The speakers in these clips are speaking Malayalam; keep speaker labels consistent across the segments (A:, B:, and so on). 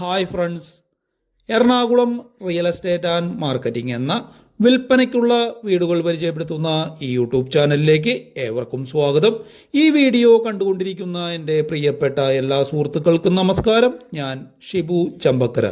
A: Hi friends Ernakulam real estate and marketing എന്ന വിൽപ്പനയ്ക്കുള്ള വീടുകൾ പരിചയപ്പെടുത്തുന്ന ഈ യൂട്യൂബ് ചാനലിലേക്ക് ഏവർക്കും സ്വാഗതം. ഈ വീഡിയോ കണ്ടുകൊണ്ടിരിക്കുന്ന എന്റെ പ്രിയപ്പെട്ട എല്ലാ സുഹൃത്തുക്കൾക്കും നമസ്കാരം. ഞാൻ ഷിബു ചമ്പക്കര.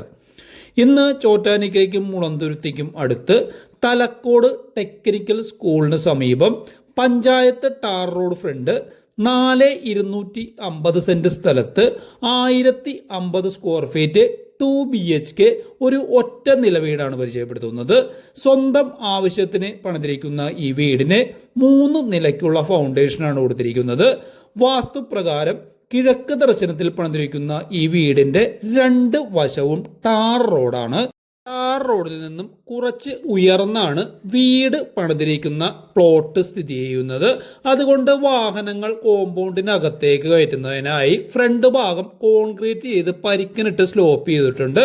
A: ഇന്ന് ചോറ്റാനിക്കയ്ക്കും മുളന്തുരുത്തിക്കും അടുത്ത് തലക്കോട് ടെക്നിക്കൽ സ്കൂളിന് സമീപം പഞ്ചായത്ത് ടാർ റോഡ് ഫ്രണ്ട് നാല് ഇരുന്നൂറ്റി അമ്പത് സെന്റ് സ്ഥലത്ത് ആയിരത്തി അമ്പത് square feet two B H K ഒരു ഒറ്റ നില വീടാണ് പരിചയപ്പെടുത്തുന്നത്. സ്വന്തം ആവശ്യത്തിന് പണിതിരിക്കുന്ന ഈ വീടിന് മൂന്ന് നിലയ്ക്കുള്ള ഫൗണ്ടേഷനാണ് കൊടുത്തിരിക്കുന്നത്. വാസ്തുപ്രകാരം കിഴക്ക് ദർശനത്തിൽ പണിതിരിക്കുന്ന ഈ വീടിന്റെ രണ്ട് വശവും ടാർ റോഡാണ് ടാർ റോഡിൽ നിന്നും കുറച്ച് ഉയർന്നാണ് വീട് പണിതിരിക്കുന്ന പ്ലോട്ട് സ്ഥിതി ചെയ്യുന്നത്. അതുകൊണ്ട് വാഹനങ്ങൾ കോമ്പൗണ്ടിനകത്തേക്ക് കയറ്റുന്നതിനായി ഫ്രണ്ട് ഭാഗം കോൺക്രീറ്റ് ചെയ്ത് പരിക്കനിട്ട് സ്ലോപ്പ് ചെയ്തിട്ടുണ്ട്.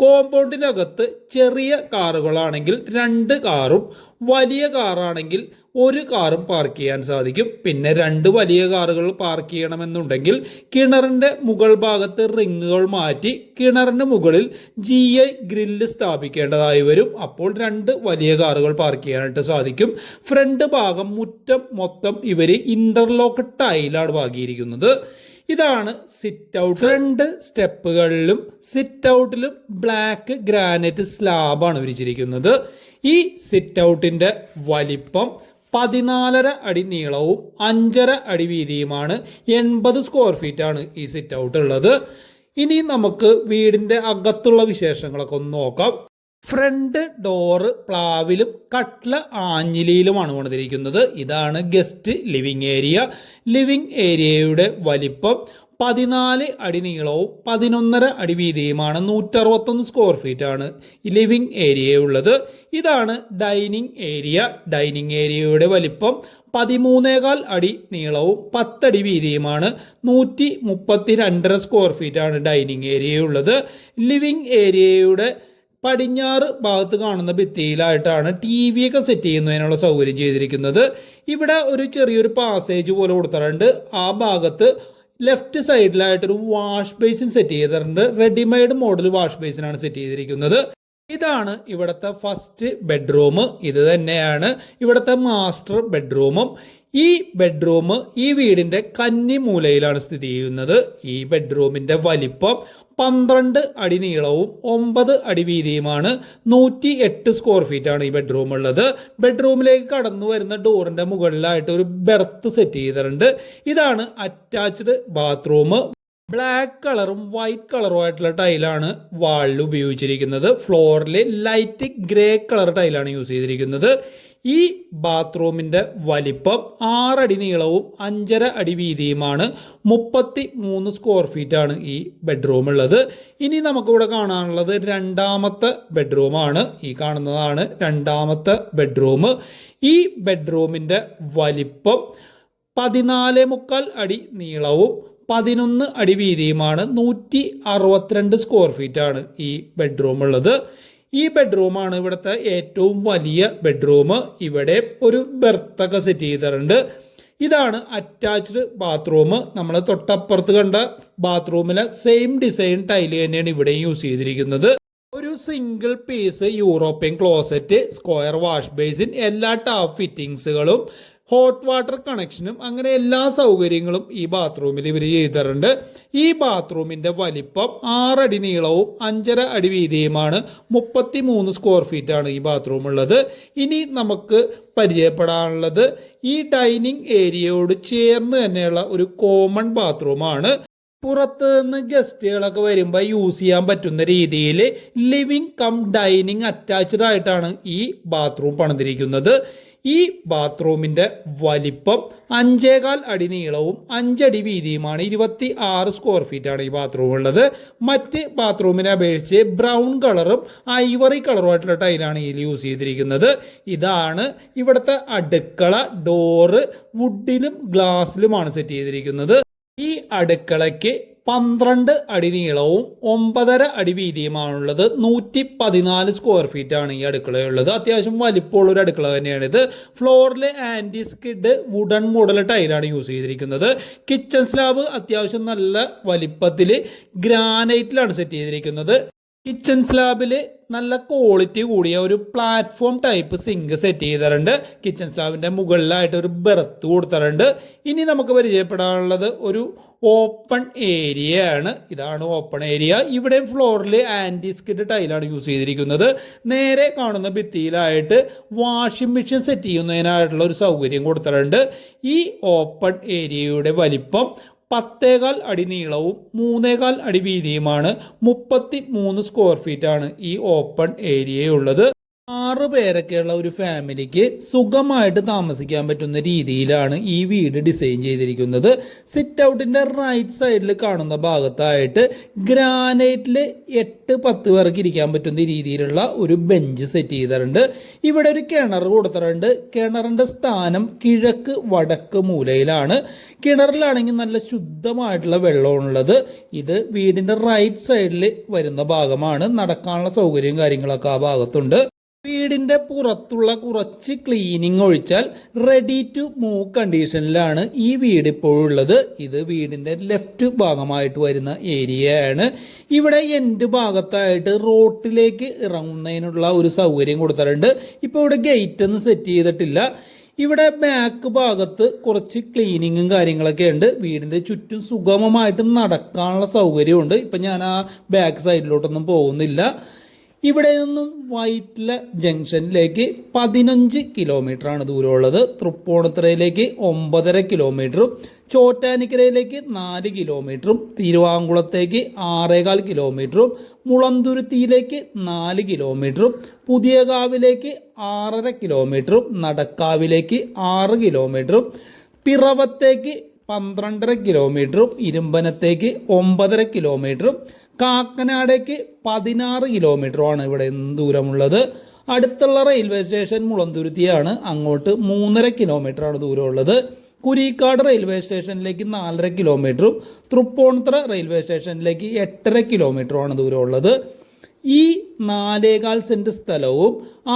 A: കോമ്പൗണ്ടിനകത്ത് ചെറിയ കാറുകളാണെങ്കിൽ രണ്ട് കാറും വലിയ കാറാണെങ്കിൽ ഒരു കാറും പാർക്ക് ചെയ്യാൻ സാധിക്കും. പിന്നെ രണ്ട് വലിയ കാറുകൾ പാർക്ക് ചെയ്യണമെന്നുണ്ടെങ്കിൽ കിണറിന്റെ മുകൾ ഭാഗത്ത് റിങ്ങുകൾ മാറ്റി കിണറിന് മുകളിൽ ജി ഐ ഗ്രില്ല് സ്ഥാപിക്കേണ്ടതായി വരും. അപ്പോൾ രണ്ട് വലിയ കാറുകൾ പാർക്ക് ചെയ്യാനായിട്ട് സാധിക്കും. ഫ്രണ്ട് ഭാഗം മുറ്റം മൊത്തം ഇവർ ഇന്റർലോക്ക് ടൈലാണ് പാകിയിരിക്കുന്നത് ഇതാണ് സിറ്റ് ഔട്ട് രണ്ട് സ്റ്റെപ്പുകളിലും സിറ്റ് ഔട്ടിലും ബ്ലാക്ക് ഗ്രാനൈറ്റ് സ്ലാബാണ് വിരിച്ചിരിക്കുന്നത്. ഈ സിറ്റ് ഔട്ടിന്റെ വലിപ്പം പതിനാലര അടി നീളവും അഞ്ചര അടി വീതിയുമാണ്. എൺപത് സ്ക്വയർ ഫീറ്റ് ആണ് ഈ സിറ്റ് ഔട്ട് ഉള്ളത്. ഇനി നമുക്ക് വീടിന്റെ അകത്തുള്ള വിശേഷങ്ങളൊക്കെ ഒന്ന് നോക്കാം. ഫ്രണ്ട് ഡോറ് പ്ലാവിലും കട്ട്ല ആഞ്ഞിലിയിലുമാണ് കൊണ്ടിരിക്കുന്നത് ഇതാണ് ഗസ്റ്റ് ലിവിംഗ് ഏരിയ ലിവിംഗ് ഏരിയയുടെ വലിപ്പം പതിനാല് അടി നീളവും പതിനൊന്നര അടി വീതിയുമാണ് നൂറ്ററുപത്തൊന്ന് സ്ക്വയർ ഫീറ്റ് ആണ് ഈ ലിവിംഗ് ഏരിയ ഉള്ളത്. ഇതാണ് ഡൈനിങ് ഏരിയ ഡൈനിങ് ഏരിയയുടെ വലിപ്പം പതിമൂന്നേകാൽ അടി നീളവും പത്തടി വീതിയുമാണ് നൂറ്റി മുപ്പത്തി രണ്ടര സ്ക്വയർ ഫീറ്റ് ആണ് ഡൈനിങ് ഏരിയ ഉള്ളത്. ലിവിംഗ് ഏരിയയുടെ പടിഞ്ഞാറ് ഭാഗത്ത് കാണുന്ന ഭിത്തിയിലായിട്ടാണ് ടി വി ഒക്കെ സെറ്റ് ചെയ്യുന്നതിനുള്ള സൗകര്യം ചെയ്തിരിക്കുന്നത്. ഇവിടെ ഒരു ചെറിയൊരു പാസേജ് പോലെ കൊടുത്തിട്ടുണ്ട്. ആ ഭാഗത്ത് ലെഫ്റ്റ് സൈഡിലായിട്ടൊരു വാഷ് ബേസിൻ സെറ്റ് ചെയ്തിട്ടുണ്ട്. റെഡിമെയ്ഡ് മോഡൽ വാഷ് ബേസിനാണ് സെറ്റ് ചെയ്തിരിക്കുന്നത്. ഇതാണ് ഇവിടുത്തെ ഫസ്റ്റ് ബെഡ്റൂം ഇത് തന്നെയാണ് ഇവിടുത്തെ മാസ്റ്റർ ബെഡ്റൂമും ഈ ബെഡ്റൂം ഈ വീടിന്റെ കന്നി മൂലയിലാണ് സ്ഥിതി ചെയ്യുന്നത്. ഈ ബെഡ്റൂമിന്റെ വലിപ്പം പന്ത്രണ്ട് അടി നീളവും ഒമ്പത് അടി വീതിയുമാണ് നൂറ്റി എട്ട് സ്ക്വയർ ഫീറ്റ് ആണ് ഈ ബെഡ്റൂം ഉള്ളത്. ബെഡ്റൂമിലേക്ക് കടന്നു വരുന്ന ഡോറിന്റെ മുകളിലായിട്ട് ഒരു ബെർത്ത് സെറ്റ് ചെയ്തിട്ടുണ്ട്. ഇതാണ് അറ്റാച്ച്ഡ് ബാത്റൂം ബ്ലാക്ക് കളറും വൈറ്റ് കളറും ആയിട്ടുള്ള ടൈലാണ് വാളിൽ ഉപയോഗിച്ചിരിക്കുന്നത്. ഫ്ലോറിൽ ലൈറ്റ് ഗ്രേ കളർ ടൈലാണ് യൂസ് ചെയ്തിരിക്കുന്നത്. ഈ ബാത്റൂമിന്റെ വലിപ്പം ആറടി നീളവും അഞ്ചര അടി വീതിയുമാണ്. മുപ്പത്തി മൂന്ന് സ്ക്വയർ ഫീറ്റ് ആണ് ഈ ബെഡ്റൂം ഉള്ളത്. ഇനി നമുക്കിവിടെ കാണാനുള്ളത് രണ്ടാമത്തെ ബെഡ്റൂമാണ് ഈ കാണുന്നതാണ് രണ്ടാമത്തെ ബെഡ്റൂം ഈ ബെഡ്റൂമിന്റെ വലിപ്പം പതിനാല് മുക്കാൽ അടി നീളവും പതിനൊന്ന് അടി വീതിയുമാണ്. നൂറ്റി അറുപത്തിരണ്ട് സ്ക്വയർ ഫീറ്റ് ആണ് ഈ ബെഡ്റൂം ഉള്ളത്. ഈ ബെഡ്റൂമാണ് ഇവിടുത്തെ ഏറ്റവും വലിയ ബെഡ്റൂം ഇവിടെ ഒരു ബെർത്തൊക്കെ സെറ്റ് ചെയ്തിട്ടുണ്ട്. ഇതാണ് അറ്റാച്ച്ഡ് ബാത്റൂം നമ്മൾ തൊട്ടപ്പുറത്ത് കണ്ട ബാത്റൂമിലെ സെയിം ഡിസൈൻ ടൈൽ തന്നെയാണ് ഇവിടെ യൂസ് ചെയ്തിരിക്കുന്നത്. ഒരു single piece European closet square wash basin എല്ലാ ടാപ്പ് ഫിറ്റിങ്സുകളും ഹോട്ട് വാട്ടർ കണക്ഷനും അങ്ങനെ എല്ലാ സൗകര്യങ്ങളും ഈ ബാത്റൂമിൽ ഇവർ ചെയ്തിട്ടുണ്ട്. ഈ ബാത്റൂമിന്റെ വലിപ്പം ആറടി നീളവും അഞ്ചര അടി വീതിയുമാണ്. മുപ്പത്തി മൂന്ന് സ്ക്വയർ ഫീറ്റ് ആണ് ഈ ബാത്റൂം ഉള്ളത്. ഇനി നമുക്ക് പരിചയപ്പെടാനുള്ളത് ഈ ഡൈനിങ് ഏരിയയോട് ചേർന്ന് തന്നെയുള്ള ഒരു കോമൺ ബാത്റൂമാണ് പുറത്ത് നിന്ന് ഗസ്റ്റുകളൊക്കെ വരുമ്പോൾ യൂസ് ചെയ്യാൻ പറ്റുന്ന രീതിയിൽ ലിവിംഗ് കം ഡൈനിങ് അറ്റാച്ച്ഡ് ആയിട്ടാണ് ഈ ബാത്റൂം പണിതിരിക്കുന്നത്. ഈ ബാത്റൂമിന്റെ വലിപ്പം അഞ്ചേകാൽ അടി നീളവും അഞ്ചടി വീതിയുമാണ്. ഇരുപത്തി ആറ് സ്ക്വയർ ഫീറ്റ് ആണ് ഈ ബാത്റൂം ഉള്ളത്. മറ്റ് ബാത്റൂമിനെ അപേക്ഷിച്ച് ബ്രൗൺ കളറും ഐവറി കളറുമായിട്ടുള്ള ടൈലാണ് ഇതിൽ യൂസ് ചെയ്തിരിക്കുന്നത്. ഇതാണ് ഇവിടുത്തെ അടുക്കള ഡോറ് വുഡിലും ഗ്ലാസ്സിലുമാണ് സെറ്റ് ചെയ്തിരിക്കുന്നത്. ഈ അടുക്കളയ്ക്ക് പന്ത്രണ്ട് അടി നീളവും ഒമ്പതര അടി വീതിയുമാണുള്ളത്. നൂറ്റി പതിനാല് സ്ക്വയർ ഫീറ്റ് ആണ് ഈ അടുക്കളയുള്ളത്. അത്യാവശ്യം വലിപ്പമുള്ള ഒരു അടുക്കള തന്നെയാണ് ഇത് ഫ്ലോറിൽ ആന്റി സ്കിഡ് വുഡൻ മോഡൽ ടൈലാണ് യൂസ് ചെയ്തിരിക്കുന്നത്. കിച്ചൺ സ്ലാബ് അത്യാവശ്യം നല്ല വലിപ്പത്തിൽ ഗ്രാനൈറ്റിലാണ് സെറ്റ് ചെയ്തിരിക്കുന്നത്. കിച്ചൺ സ്ലാബിൽ നല്ല ക്വാളിറ്റി കൂടിയ ഒരു പ്ലാറ്റ്ഫോം ടൈപ്പ് സിങ്ക് സെറ്റ് ചെയ്തിട്ടുണ്ട്. കിച്ചൺ സ്ലാബിന്റെ മുകളിലായിട്ട് ഒരു ബെർത്ത് കൊടുത്തിട്ടുണ്ട്. ഇനി നമുക്ക് പരിചയപ്പെടാനുള്ളത് ഒരു ഓപ്പൺ ഏരിയ ആണ്. ഇതാണ് ഓപ്പൺ ഏരിയ ഇവിടെ ഫ്ലോറിൽ ആന്റി സ്കിഡ് ടൈലാണ് യൂസ് ചെയ്തിരിക്കുന്നത്. നേരെ കാണുന്ന ഭിത്തിയിലായിട്ട് വാഷിംഗ് മെഷീൻ സെറ്റ് ചെയ്യുന്നതിനായിട്ടുള്ള ഒരു സൗകര്യം കൊടുത്തിട്ടുണ്ട്. ഈ ഓപ്പൺ ഏരിയയുടെ വലിപ്പം പത്തേകാൽ അടി നീളവും മൂന്നേകാൽ അടി വീതിയുമാണ് മുപ്പത്തി മൂന്ന് സ്ക്വയർ ഫീറ്റാണ് ഈ ഓപ്പൺ ഏരിയയുള്ളത് ആറ് പേരൊക്കെയുള്ള ഒരു ഫാമിലിക്ക് സുഖമായിട്ട് താമസിക്കാൻ പറ്റുന്ന രീതിയിലാണ് ഈ വീട് ഡിസൈൻ ചെയ്തിരിക്കുന്നത്. സിറ്റ് ഔട്ടിന്റെ റൈറ്റ് സൈഡിൽ കാണുന്ന ഭാഗത്തായിട്ട് ഗ്രാനൈറ്റിൽ എട്ട് പത്ത് പേർക്ക് ഇരിക്കാൻ പറ്റുന്ന രീതിയിലുള്ള ഒരു ബെഞ്ച് സെറ്റ് ചെയ്തിട്ടുണ്ട്. ഇവിടെ ഒരു കിണർ കൊടുത്തിട്ടുണ്ട്. കിണറിന്റെ സ്ഥാനം കിഴക്ക് വടക്ക് മൂലയിലാണ്. കിണറിലാണെങ്കിൽ നല്ല ശുദ്ധമായിട്ടുള്ള വെള്ളമുള്ളത് ഇത് വീടിന്റെ റൈറ്റ് സൈഡിൽ വരുന്ന ഭാഗമാണ്. നടക്കാനുള്ള സൗകര്യവും കാര്യങ്ങളൊക്കെ ആ ഭാഗത്തുണ്ട്. വീടിന്റെ പുറത്തുള്ള കുറച്ച് ക്ലീനിങ് ഒഴിച്ചാൽ റെഡി ടു മൂവ് കണ്ടീഷനിലാണ് ഈ വീട് ഇപ്പോഴുള്ളത്. ഇത് വീടിന്റെ ലെഫ്റ്റ് ഭാഗമായിട്ട് വരുന്ന ഏരിയയാണ് ഇവിടെ എന്റെ ഭാഗത്തായിട്ട് റോട്ടിലേക്ക് ഇറങ്ങുന്നതിനുള്ള ഒരു സൗകര്യം കൊടുത്തിട്ടുണ്ട്. ഇപ്പോൾ ഇവിടെ ഗേറ്റ് ഒന്നും സെറ്റ് ചെയ്തിട്ടില്ല. ഇവിടെ ബാക്ക് ഭാഗത്ത് കുറച്ച് ക്ലീനിങ്ങും കാര്യങ്ങളൊക്കെ ഉണ്ട്. വീടിന്റെ ചുറ്റും സുഗമമായിട്ട് നടക്കാനുള്ള സൗകര്യമുണ്ട്. ഇപ്പം ഞാൻ ആ ബാക്ക് സൈഡിലോട്ടൊന്നും പോകുന്നില്ല. ഇവിടെ നിന്നും വൈറ്റ്ല ജംഗ്ഷനിലേക്ക് പതിനഞ്ച് ആണ് ദൂരമുള്ളത്. തൃപ്പൂണിത്തുറയിലേക്ക് ഒമ്പതര കിലോമീറ്ററും ചോറ്റാനിക്കരയിലേക്ക് നാല് കിലോമീറ്ററും തിരുവാങ്കുളത്തേക്ക് ആറേകാൽ കിലോമീറ്ററും മുളന്തുരുത്തിയിലേക്ക് നാല് കിലോമീറ്ററും പുതിയകാവിലേക്ക് ആറര കിലോമീറ്ററും നടക്കാവിലേക്ക് ആറ് കിലോമീറ്ററും പിറവത്തേക്ക് പന്ത്രണ്ടര കിലോമീറ്ററും ഇരുമ്പനത്തേക്ക് ഒമ്പതര കിലോമീറ്ററും കാക്കനാടേക്ക് പതിനാറ് കിലോമീറ്ററുമാണ് ഇവിടെ ദൂരമുള്ളത്. അടുത്തുള്ള റെയിൽവേ സ്റ്റേഷൻ മുളന്തുരുത്തിയാണ്. അങ്ങോട്ട് മൂന്നര കിലോമീറ്ററാണ് ദൂരമുള്ളത്. കുരിക്കാട് റെയിൽവേ സ്റ്റേഷനിലേക്ക് നാലര കിലോമീറ്ററും തൃപ്പൂണിത്തറ റെയിൽവേ സ്റ്റേഷനിലേക്ക് എട്ടര കിലോമീറ്ററുമാണ് ദൂരമുള്ളത്. ഈ നാലേകാൽ സെന്റ് സ്ഥലവും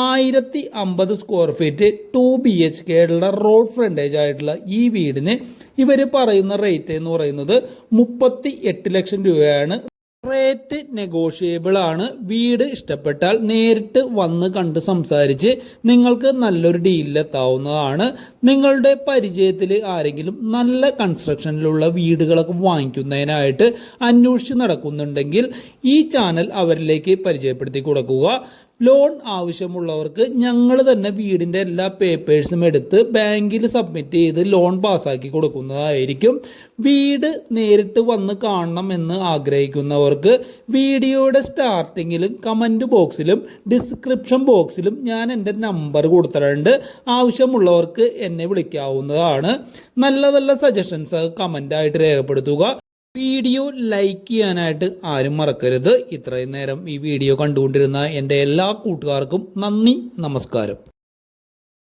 A: ആയിരത്തി അമ്പത് square feet two B H കെയുള്ള road frontage ആയിട്ടുള്ള ഈ വീടിന് ഇവർ പറയുന്ന റേറ്റ് എന്ന് പറയുന്നത് മുപ്പത്തി എട്ട് ലക്ഷം രൂപയാണ്. റേറ്റ് നെഗോഷിയബിൾ ആണ്. വീട് ഇഷ്ടപ്പെട്ടാൽ നേരിട്ട് വന്ന് കണ്ട് സംസാരിച്ച് നിങ്ങൾക്ക് നല്ലൊരു ഡീലിലെത്താവുന്നതാണ് നിങ്ങളുടെ പരിചയത്തിൽ ആരെങ്കിലും നല്ല കൺസ്ട്രക്ഷനിലുള്ള വീടുകളൊക്കെ വാങ്ങിക്കുന്നതിനായിട്ട് അന്വേഷിച്ച് നടക്കുന്നുണ്ടെങ്കിൽ ഈ ചാനൽ അവരിലേക്ക് പരിചയപ്പെടുത്തി കൊടുക്കുക. ലോൺ ആവശ്യമുള്ളവർക്ക് ഞങ്ങൾ തന്നെ വീടിന്റെ എല്ലാ പേപ്പേഴ്സും എടുത്ത് ബാങ്കിൽ സബ്മിറ്റ് ചെയ്ത് ലോൺ പാസ്സാക്കി കൊടുക്കുന്നതായിരിക്കും. വീട് നേരിട്ട് വന്ന് കാണണം എന്ന് ആഗ്രഹിക്കുന്നവർക്ക് വീഡിയോയുടെ സ്റ്റാർട്ടിങ്ങിലും കമന്റ് ബോക്സിലും ഡിസ്ക്രിപ്ഷൻ ബോക്സിലും ഞാൻ എന്റെ നമ്പർ കൊടുത്തിട്ടുണ്ട്. ആവശ്യമുള്ളവർക്ക് എന്നെ വിളിക്കാവുന്നതാണ്. നല്ല നല്ല സജഷൻസ് കമന്റായിട്ട് രേഖപ്പെടുത്തുക. വീഡിയോ ലൈക്ക് ചെയ്യാനായിട്ട് ആരും മറക്കരുത്. ഇത്രയും നേരം ഈ വീഡിയോ കണ്ടുകൊണ്ടിരുന്ന എന്റെ എല്ലാ കൂട്ടുകാർക്കും നന്ദി നമസ്കാരം.